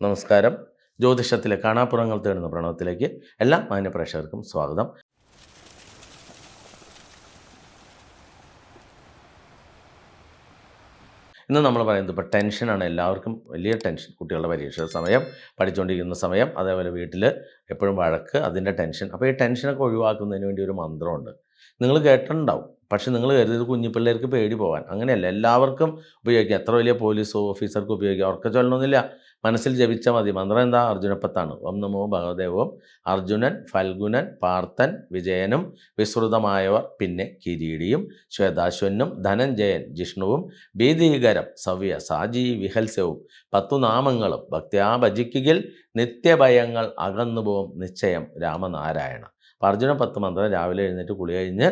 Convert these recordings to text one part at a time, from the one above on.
നമസ്കാരം. ജ്യോതിഷത്തിലെ കാണാപ്പുറങ്ങൾ തേടുന്ന പ്രണവത്തിലേക്ക് എല്ലാ മാന്യപ്രേക്ഷകർക്കും സ്വാഗതം. ഇന്ന് നമ്മൾ പറയുന്നത് ഇപ്പോൾ ടെൻഷനാണ് എല്ലാവർക്കും വലിയ ടെൻഷൻ കുട്ടികളുടെ പരീക്ഷ സമയം പഠിച്ചുകൊണ്ടിരിക്കുന്ന സമയം അതേപോലെ വീട്ടിൽ എപ്പോഴും വഴക്ക് അതിന്റെ ടെൻഷൻ അപ്പോൾ ഈ ടെൻഷനൊക്കെ ഒഴിവാക്കുന്നതിന് വേണ്ടി ഒരു മന്ത്രമുണ്ട്. നിങ്ങൾ കേട്ടിട്ടുണ്ടാവും. പക്ഷേ നിങ്ങൾ കരുതിയത് കുഞ്ഞു പിള്ളേർക്ക് പേടി പോകാൻ അങ്ങനെയല്ല. എല്ലാവർക്കും ഉപയോഗിക്കാം. എത്ര വലിയ പോലീസ് ഓഫീസർക്ക് ഉപയോഗിക്കാം. അവർക്ക് ചൊല്ലണമെന്നില്ല മനസ്സിൽ ജപിച്ചാൽ മതി. മന്ത്രം എന്താ? അർജുനപ്പത്താണ്. ഓം നമോ ഭഗവദേവം. അർജുനൻ ഫൽഗുനൻ പാർത്ഥൻ വിജയനും വിസ്തൃതമായവർ പിന്നെ കിരീടിയും ശ്വേതാശ്വനും ധനഞ്ജയൻ ജിഷ്ണുവും ഭീതികരം സവ്യ സാജി വിഹൽസ്യവും പത്തു നാമങ്ങളും ഭക്തിയാ ഭജിക്കുകിൽ നിത്യഭയങ്ങൾ അകന്നുപോകും നിശ്ചയം രാമനാരായണ. അർജുന പത്ത് മന്ത്രം രാവിലെ എഴുന്നേറ്റ് കുളി കഴിഞ്ഞ്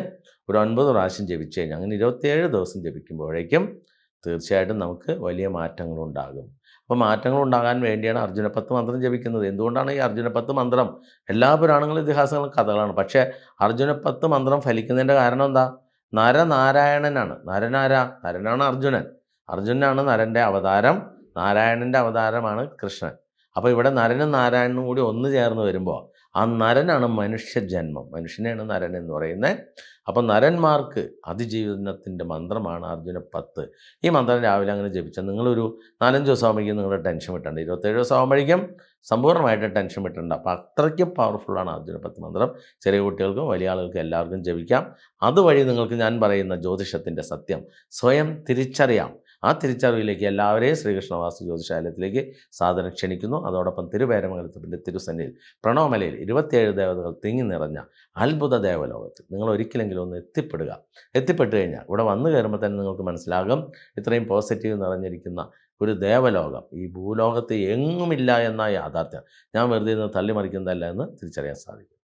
ഒരു ഒൻപത് പ്രാവശ്യം ജപിച്ചു കഴിഞ്ഞാൽ അങ്ങനെ ഇരുപത്തിയേഴ് ദിവസം ജപിക്കുമ്പോഴേക്കും തീർച്ചയായിട്ടും നമുക്ക് വലിയ മാറ്റങ്ങളുണ്ടാകും. അപ്പോൾ മാറ്റങ്ങൾ ഉണ്ടാകാൻ വേണ്ടിയാണ് അർജുനപ്പത്ത് മന്ത്രം ജപിക്കുന്നത്. എന്തുകൊണ്ടാണ് ഈ അർജുനപ്പത്ത് മന്ത്രം? എല്ലാ പുരാണങ്ങളും ഇതിഹാസങ്ങളും കഥകളാണ്. പക്ഷേ അർജുനപ്പത്ത് മന്ത്രം ഫലിക്കുന്നതിന്റെ കാരണം എന്താ? നരനാരായണനാണ്. നരനാരാ? നരനാണ് അർജുനൻ. അർജുനനാണ് നരന്റെ അവതാരം. നാരായണന്റെ അവതാരമാണ് കൃഷ്ണൻ. അപ്പോൾ ഇവിടെ നരനും നാരായണനും കൂടി ഒന്ന് ചേർന്ന് വരുമ്പോൾ ആ നരനാണ് മനുഷ്യജന്മം. മനുഷ്യനെയാണ് നരൻ എന്ന് പറയുന്നത് അപ്പം നരന്മാർക്ക് അതിജീവനത്തിന്റെ മന്ത്രമാണ് അർജുന പത്ത്. ഈ മന്ത്രം രാവിലെ അങ്ങനെ ജപിച്ചാൽ നിങ്ങളൊരു നാലഞ്ച് ദിവസം ആകുമ്പോഴേക്കും നിങ്ങളുടെ ടെൻഷൻ വിട്ടേണ്ട. ഇരുപത്തേഴ് ദിവസം ആകുമ്പോഴേക്കും സമ്പൂർണമായിട്ട് ടെൻഷൻ വിട്ടേണ്ട. അപ്പോൾ അത്രയ്ക്ക് പവർഫുള്ളാണ് അർജുന പത്ത് മന്ത്രം. ചെറിയ കുട്ടികൾക്കും വലിയ ആളുകൾക്കും എല്ലാവർക്കും ജപിക്കാം. അതുവഴി നിങ്ങൾക്ക് ഞാൻ പറയുന്ന ജ്യോതിഷത്തിന്റെ സത്യം സ്വയം തിരിച്ചറിയാം. ആ തിരിച്ചറിവിലേക്ക് എല്ലാവരെയും ശ്രീകൃഷ്ണവാസു ജ്യോതിശാലയത്തിലേക്ക് സാധനം ക്ഷണിക്കുന്നു. അതോടൊപ്പം തിരുവേരമംഗലത്തിന്റെ തിരുസന്നിയിൽ പ്രണവമലയിൽ ഇരുപത്തിയേഴ് ദേവതകൾ തിങ്ങി നിറഞ്ഞ അത്ഭുത ദേവലോകത്തിൽ നിങ്ങൾ ഒരിക്കലെങ്കിലും ഒന്ന് എത്തിപ്പെടുക. എത്തിപ്പെട്ട് കഴിഞ്ഞാൽ ഇവിടെ വന്നു കയറുമ്പോൾ തന്നെ നിങ്ങൾക്ക് മനസ്സിലാകും ഇത്രയും പോസിറ്റീവ് നിറഞ്ഞിരിക്കുന്ന ഒരു ദേവലോകം ഈ ഭൂലോകത്ത് എങ്ങുമില്ല എന്ന യാഥാർത്ഥ്യം. ഞാൻ വെറുതെ നിന്ന് തള്ളിമറിക്കുന്നതല്ല എന്ന് തിരിച്ചറിയാൻ സാധിക്കും.